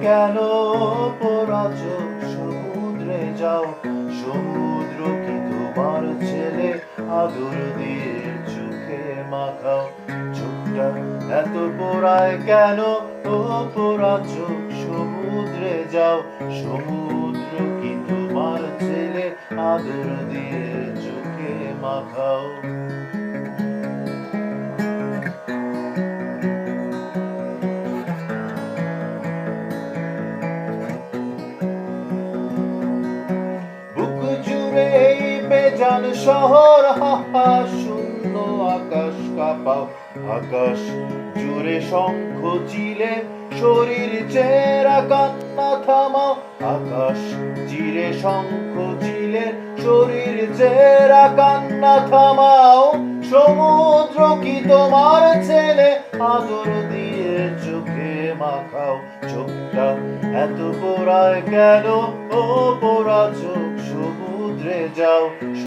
কেন পোড়া সমুদ্রে যাও, সমুদ্র কি তোমার ছেলে? আদর দিয়ে চোখে মাখাও। চোখটা এত পোড়ায় কেন? ও সমুদ্রে যাও, সমুদ্র কি তোমার ছেলে? আদর দিয়ে চোখে মাখাও। এই বেজান শহর হাহা শূন্য আকাশ আকাশ জুড়ে শঙ্খ চিলে, শরীর চেরা কান্না থামাও। আকাশ চিরে শঙ্খ চিলে, শরীর চেরা কান্না থামাও। সমুদ্র কি তোমার ছেলে? আদর দিয়ে চোখে মাখাও। চোখটা এত পোড়ায় কেন? ও পোড়া যাও।